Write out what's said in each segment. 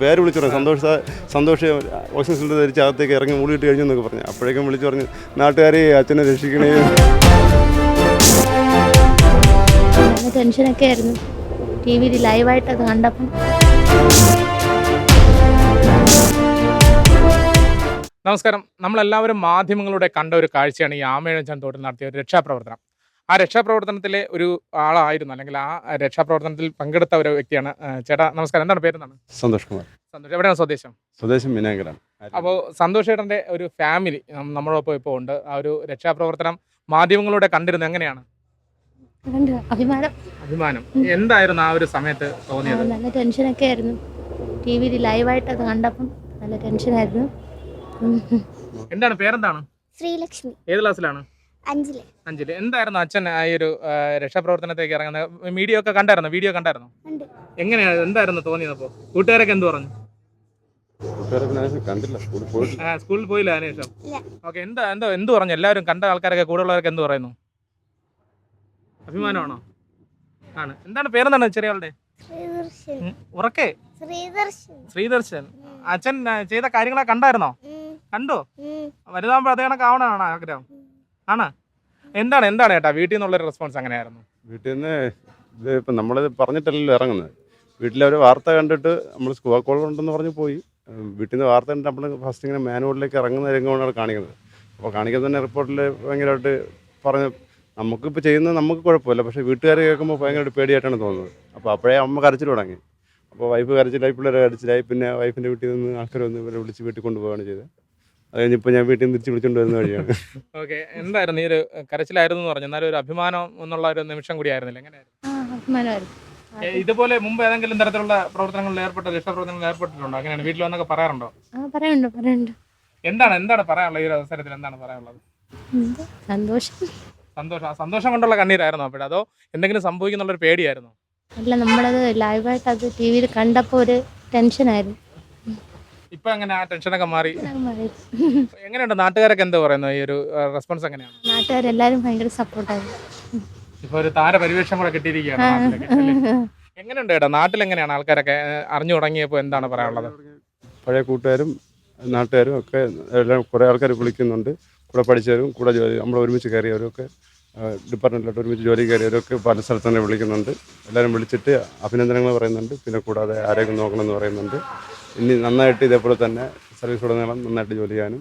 പേര് വിളിച്ചു പറഞ്ഞു. സന്തോഷ സന്തോഷ് ഓക്സിജൻ സിലിണ്ടർ ധരിച്ച് അകത്തേക്ക് ഇറങ്ങി മൂടിയിട്ട് കഴിഞ്ഞു എന്നൊക്കെ പറഞ്ഞു. അപ്പോഴേക്കും വിളിച്ചു പറഞ്ഞു നാട്ടുകാരെ അച്ഛനെ രക്ഷിക്കണേ. ടെൻഷനൊക്കെ ആയിരുന്നു. ടി വിയിൽ ലൈവായിട്ട് അത് കണ്ടപ്പം. നമസ്കാരം. നമ്മളെല്ലാവരും മാധ്യമങ്ങളുടെ കണ്ട ഒരു കാഴ്ചയാണ് ഈ ആമേഴഞ്ചൻ തോട്ടിൽ നടത്തിയ ഒരു രക്ഷാപ്രവർത്തനം. ആ രക്ഷാപ്രവർത്തനത്തിലെ ഒരു ആളായിരുന്നു. അല്ലെങ്കിൽ ആ രക്ഷാപ്രവർത്തനത്തിൽ പങ്കെടുത്ത ഒരു വ്യക്തിയാണ് ചേട്ടാ നമസ്കാരം. എന്താണ് പേര് എന്താണ് സന്തോഷ് കുമാർ. സന്തോഷ്. എവിടെയാണ് സ്വദേശം? സ്വദേശം വിനായകരാണ്. അപ്പോൾ സന്തോഷ് ചേട്ടന്റെ ഒരു ഫാമിലി നമ്മളൊപ്പം നമ്മളോടൊപ്പം ഇപ്പോൾ ഉണ്ട്. ആ ഒരു രക്ഷാപ്രവർത്തനം മാധ്യമങ്ങളിലൂടെ കണ്ടിരുന്നത് എങ്ങനെയാണ്? കണ്ടു. അഭിമാനം. അഭിമാനം. എന്തായിരുന്നു ആ ഒരു സമയത്ത് തോന്നിയത്? നല്ല ടെൻഷനൊക്കെ ആയിരുന്നു. ടി വിയിൽ ലൈവായിട്ട് അത് കണ്ടപ്പം നല്ല ടെൻഷനായിരുന്നു. എന്താണ് പേരെന്താണ്? ശ്രീലക്ഷ്മി. ഏത് ക്ലാസ്സിലാണ് അഞ്ചിൽ. അഞ്ചിൽ. എന്തായിരുന്നു അച്ഛൻ ആ ഒരു രക്ഷാപ്രവർത്തനത്തേക്ക് ഇറങ്ങുന്നത്? വീഡിയോ ഒക്കെ കണ്ടായിരുന്നു? വീഡിയോ കണ്ടായിരുന്നു? എങ്ങനെയാ എങ്ങനെയാണ് എന്തായിരുന്നു തോന്നിയത് അപ്പോ കൂട്ടുകാരൊക്കെ എന്ത് പറഞ്ഞു? സ്കൂളിൽ പോയില്ല അതിനുശേഷം. ഓക്കെ എന്താ എന്താ എന്ത് പറഞ്ഞു? എല്ലാവരും കണ്ട ആൾക്കാരൊക്കെ കൂടെ ഉള്ളവരൊക്കെ എന്ത് പറയുന്നു? അഭിമാനമാണോ? ആണ്. എന്താണ് പേരെന്താണ് ചെറിയ ആളുടെ ഉറക്കെ? ശ്രീദർശൻ. ശ്രീദർശൻ. അച്ഛൻ ചെയ്ത കാര്യങ്ങളൊക്കെ കണ്ടായിരുന്നോ? കണ്ടോ? വലുതാകുമ്പോ അതേ കണക്ക് ആഗ്രഹം. ആണ്? എന്താണ് എന്താണ് ഏട്ടാ? വീട്ടിൽ നിന്നുള്ളൊരു റെസ്പോൺസ് അങ്ങനെയായിരുന്നു. വീട്ടിൽ നിന്ന് ഇത് ഇപ്പം നമ്മളിത് പറഞ്ഞിട്ടല്ലല്ലോ ഇറങ്ങുന്നത്. വീട്ടിലെ ഒരു വാർത്ത കണ്ടിട്ട് നമ്മൾ സ്കൂൾ കോൾ ഉണ്ടെന്ന് പറഞ്ഞ് പോയി. വീട്ടിൽ നിന്ന് വാർത്ത കണ്ടിട്ട് നമ്മൾ ഫസ്റ്റ് ഇങ്ങനെ മാനുവലിലേക്ക് ഇറങ്ങുന്ന രംഗമാണ് കാണിക്കുന്നത്. അപ്പോൾ കാണിക്കുന്ന തന്നെ റിപ്പോർട്ടിൽ ഭയങ്കരമായിട്ട് പറഞ്ഞ് നമുക്കിപ്പോൾ ചെയ്യുന്നത് നമുക്ക് കുഴപ്പമില്ല. പക്ഷേ വീട്ടുകാർ കേൾക്കുമ്പോൾ ഭയങ്കരമായിട്ട് പേടിയായിട്ടാണ് തോന്നുന്നത്. അപ്പോൾ അപ്പോഴേ അമ്മ കരച്ചിൽ തുടങ്ങി. അപ്പോൾ വൈഫ് കരച്ചിലായി പിള്ളേരെ കരച്ചിലായി. പിന്നെ വൈഫിന്റെ വീട്ടിൽ നിന്ന് ആൾക്കാർ വന്ന് ഇവരെ വിളിച്ച് വീട്ടിൽ കൊണ്ടുപോവുകയാണ് ചെയ്തത്. അത് കഴിഞ്ഞിപ്പോൾ ഞാൻ വീട്ടിൽ നിന്ന് തിരിച്ച് വിളിച്ചുകൊണ്ട് വരുന്ന വഴിയാണ്. ഓക്കെ എന്തായിരുന്നു ഈ ഒരു കരച്ചിലായിരുന്നു എന്ന് പറഞ്ഞു? എന്നാലും ഒരു അഭിമാനം എന്നുള്ള ഒരു നിമിഷം കൂടി ആയിരുന്നില്ല. എങ്ങനെയായിരുന്നു? അഭിമാനമായിരുന്നു. ഏ, ഇതുപോലെ മുമ്പ് ഏതെങ്കിലും തരത്തിലുള്ള പ്രവർത്തനങ്ങളിൽ ഏർപ്പെട്ട രക്ഷാപ്രവർത്തനങ്ങളിൽ ഏർപ്പെട്ടിട്ടുണ്ടോ? അങ്ങനെയാണ്. വീട്ടിൽ വന്നൊക്കെ പറയാറുണ്ടോ? ആ പറയുന്നുണ്ട് പറയുന്നുണ്ട് എന്താണ് എന്താണ് പറയാനുള്ളത് ഈ ഒരു അവസരത്തിൽ? എന്താണ് പറയാനുള്ളത്? എന്ത്? സന്തോഷം. സന്തോഷം. ആ സന്തോഷം കൊണ്ടുള്ള കണ്ണീരായിരുന്നു അപ്പോഴേ? അതോ എന്തെങ്കിലും സംഭവിക്കുന്നുള്ളൊരു പേടിയായിരുന്നു? അല്ല നമ്മളത് ലൈവായിട്ട് അത് ടി വിയിൽ കണ്ടപ്പോൾ ഒരു ടെൻഷനായിരുന്നു ഇപ്പൊ എങ്ങനെ ആ ടെൻഷനൊക്കെ മാറി. എങ്ങനെയുണ്ട് നാട്ടുകാരൊക്കെ എന്താ പറയുന്നു? ഈ ഒരു റെസ്പോൺസ് എങ്ങനെയാണ്? നാട്ടുകാരെല്ലാരും ഭയങ്കര സപ്പോർട്ടായിരുന്നു ഇപ്പൊ ഒരു താര പരിവേഷം കൂടെ കിട്ടിയിരിക്കുകയാണ് എങ്ങനെയുണ്ട് ഏട്ടാ? നാട്ടിൽ എങ്ങനെയാണ് ആൾക്കാരൊക്കെ അറിഞ്ഞു തുടങ്ങിയപ്പോൾ എന്താണ് പറയാനുള്ളത്? പഴയ കൂട്ടുകാരും നാട്ടുകാരും ഒക്കെ എല്ലാം കുറേ ആൾക്കാർ വിളിക്കുന്നുണ്ട്. കൂടെ പഠിച്ചവരും കൂടെ ജോലി നമ്മൾ ഒരുമിച്ച് കയറിയവരും ഒക്കെ ഡിപ്പാർട്ട്മെന്റിലോട്ട് ഒരുമിച്ച് ജോലി കയറിയവരൊക്കെ പല സ്ഥലത്ത് തന്നെ വിളിക്കുന്നുണ്ട്. എല്ലാവരും വിളിച്ചിട്ട് അഭിനന്ദനങ്ങൾ പറയുന്നുണ്ട്. പിന്നെ കൂടാതെ ആരോഗ്യം നോക്കണമെന്ന് പറയുന്നുണ്ട്. ഇനി നന്നായിട്ട് ഇതേപോലെ തന്നെ സർവീസ് ഉടനീളം നന്നായിട്ട് ജോലി ചെയ്യാനും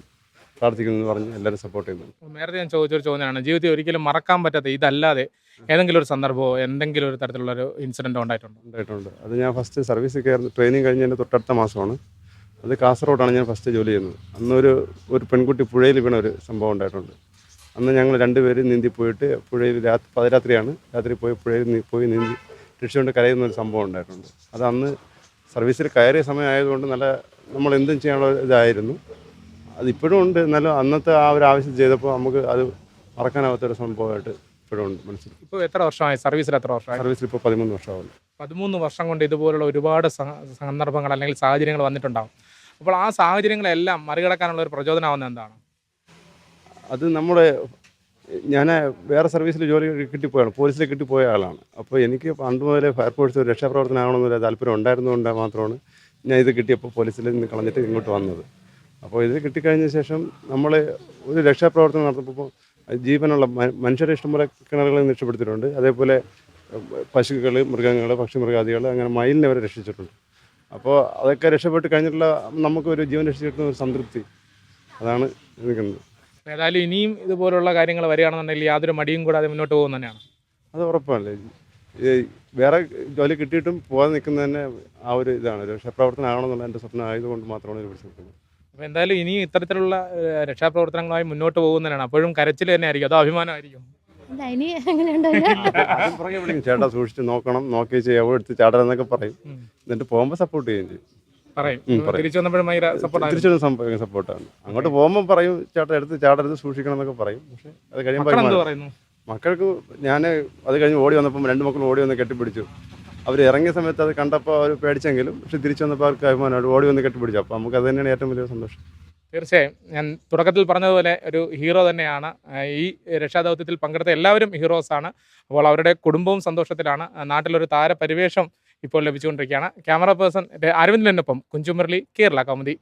പ്രാർത്ഥിക്കുന്നു എന്ന് പറഞ്ഞ് എല്ലാവരും സപ്പോർട്ട് ചെയ്യുന്നു നേരത്തെ ഞാൻ ചോദിച്ചൊരു ചോദ്യമാണ്. ജീവിതത്തിൽ ഒരിക്കലും മറക്കാൻ പറ്റാത്ത ഇതല്ലാതെ ഏതെങ്കിലും ഒരു സന്ദർഭമോ എന്തെങ്കിലും ഒരു തരത്തിലുള്ള ഒരു ഇൻസിഡന്റ് ഉണ്ടായിട്ടുണ്ട്? ഉണ്ടായിട്ടുണ്ട്. അത് ഞാൻ ഫസ്റ്റ് സർവീസിൽ കയറുന്ന ട്രെയിനിങ് കഴിഞ്ഞതിന്റെ തൊട്ടടുത്ത മാസമാണ്. അത് കാസർഗോഡാണ് ഞാൻ ഫസ്റ്റ് ജോലി ചെയ്യുന്നത്. അന്നൊരു ഒരു പെൺകുട്ടി പുഴയിൽ വീണ ഒരു സംഭവം ഉണ്ടായിട്ടുണ്ട്. അന്ന് ഞങ്ങൾ രണ്ടുപേരും നീന്തി പോയിട്ട് പുഴയിൽ രാത്രി പതിരാത്രിയാണ് രാത്രി പോയി പുഴയിൽ പോയി നീന്തി രക്ഷിച്ചുകൊണ്ട് കരയുന്ന ഒരു സംഭവം ഉണ്ടായിട്ടുണ്ട്. അത് അന്ന് സർവീസിൽ കയറിയ സമയമായതുകൊണ്ട് നല്ല നമ്മൾ എന്തും ചെയ്യാനുള്ള ഇതായിരുന്നു. അതിപ്പോഴും ഉണ്ട്. എന്നാലും അന്നത്തെ ആ ഒരു ആവശ്യം ചെയ്തപ്പോൾ നമുക്ക് അത് മറക്കാനാവാത്തൊരു സംഭവമായിട്ട് ഇപ്പോഴും ഉണ്ട് മനസ്സിൽ. ഇപ്പോൾ എത്ര വർഷമായി? സർവീസിൽ എത്ര വർഷമായി? സർവീസിൽ ഇപ്പോൾ പതിമൂന്ന് വർഷമാവുന്നു. പതിമൂന്ന് വർഷം കൊണ്ട് ഇതുപോലുള്ള ഒരുപാട് സന്ദർഭങ്ങൾ അല്ലെങ്കിൽ സാഹചര്യങ്ങൾ വന്നിട്ടുണ്ടാകും അപ്പോൾ ആ സാഹചര്യങ്ങളെല്ലാം മറികടക്കാനുള്ള ഒരു പ്രചോദനമാവുന്ന എന്താണ്? അത് നമ്മുടെ ഞാൻ വേറെ സർവീസിൽ ജോലി കിട്ടിപ്പോയാണ് പോലീസിൽ കിട്ടിപ്പോയ ആളാണ്. അപ്പോൾ എനിക്ക് പണ്ട് മുതലേ ഫയർഫോഴ്സ് ഒരു രക്ഷാപ്രവർത്തനം ആവണമെന്നൊരു താല്പര്യം ഉണ്ടായിരുന്നുകൊണ്ട് മാത്രമാണ് ഞാൻ ഇത് കിട്ടിയപ്പോൾ പോലീസിൽ നിന്ന് കളഞ്ഞിട്ട് ഇങ്ങോട്ട് വന്നത്. അപ്പോൾ ഇത് കിട്ടിക്കഴിഞ്ഞ ശേഷം നമ്മൾ ഒരു രക്ഷാപ്രവർത്തനം നടത്തുമ്പോൾ ജീവനുള്ള മനുഷ്യരെ ഇഷ്ടംപോലെ കിണറുകളിൽ രക്ഷപ്പെടുത്തിയിട്ടുണ്ട്. അതേപോലെ പശുക്കൾ മൃഗങ്ങൾ പക്ഷിമൃഗാദികൾ അങ്ങനെ മയിലിനെ വരെ രക്ഷിച്ചിട്ടുണ്ട്. അപ്പോൾ അതൊക്കെ രക്ഷപ്പെട്ട് കഴിഞ്ഞിട്ടുള്ള നമുക്കൊരു ജീവൻ രക്ഷിച്ചിട്ടുള്ള ഒരു സംതൃപ്തി. അതാണ് നിൽക്കുന്നത് ഏതായാലും ഇനിയും ഇതുപോലുള്ള കാര്യങ്ങൾ വരികയാണെന്നുണ്ടെങ്കിൽ യാതൊരു മടിയും കൂടാതെ മുന്നോട്ട് പോകുന്ന തന്നെയാണ്. അത് ഉറപ്പല്ലേ? വേറെ ജോലി കിട്ടിയിട്ടും പോകാൻ നിൽക്കുന്നത് തന്നെ ആ ഒരു ഇതാണ്. രക്ഷാപ്രവർത്തനം ആകണമെന്നുള്ള എന്റെ സ്വപ്നം ആയതുകൊണ്ട് മാത്രമാണ് ഇത് പിടിച്ചു നിൽക്കുന്നത് അപ്പോൾ എന്തായാലും ഇനിയും ഇത്തരത്തിലുള്ള രക്ഷാപ്രവർത്തനങ്ങളുമായി മുന്നോട്ട് പോകുന്നതിനാണ് അപ്പോഴും കരച്ചിൽ തന്നെ ആയിരിക്കും അതോ അഭിമാനമായിരിക്കും ചേട്ടാ സൂക്ഷിച്ച് നോക്കണം നോക്കി ചെയ്യാവോ എടുത്ത് ചാടലെന്നൊക്കെ പറയും. എന്നിട്ട് പോകുമ്പോൾ സപ്പോർട്ട് ചെയ്യുകയും ചെയ്യും. പറയും. തിരിച്ചു വന്നപ്പോഴും ഭയങ്കര സപ്പോർട്ട് തിരിച്ചൊരു സംഭവം സപ്പോർട്ടാണ് അങ്ങോട്ട് പോകുമ്പോൾ പറയും ചേട്ടാ എടുത്ത് ചാടരുത് സൂക്ഷിക്കണം എന്നൊക്കെ പറയും. പക്ഷെ അത് കഴിയുമ്പോൾ മക്കൾക്ക് ഞാൻ അത് കഴിഞ്ഞ് ഓടി വന്നപ്പോൾ രണ്ട് മക്കളും ഓടി വന്ന് കെട്ടിപ്പിടിച്ചു. അവർ ഇറങ്ങിയ സമയത്ത് അത് കണ്ടപ്പോൾ അവർ പേടിച്ചെങ്കിലും പക്ഷെ തിരിച്ചു വന്നപ്പോൾ അവർക്ക് അഭിമാനമായിട്ട് ഓടി വന്ന് കെട്ടിപ്പിടിച്ചു. അപ്പോൾ നമുക്ക് അത് തന്നെയാണ് ഏറ്റവും വലിയ സന്തോഷം. തീർച്ചയായും. ഞാൻ തുടക്കത്തിൽ പറഞ്ഞതുപോലെ ഒരു ഹീറോ തന്നെയാണ്. ഈ രക്ഷാദൗത്യത്തിൽ പങ്കെടുത്ത എല്ലാവരും ഹീറോസാണ് അപ്പോൾ അവരുടെ കുടുംബവും സന്തോഷത്തിലാണ്. നാട്ടിലൊരു താരപരിവേഷം ഇപ്പോൾ ലഭിച്ചുകൊണ്ടിരിക്കുകയാണ്. ക്യാമറ പേഴ്സൺ അരവിന്ദിനൊപ്പം കുഞ്ചുമുരളി കേരള കൗമുദി.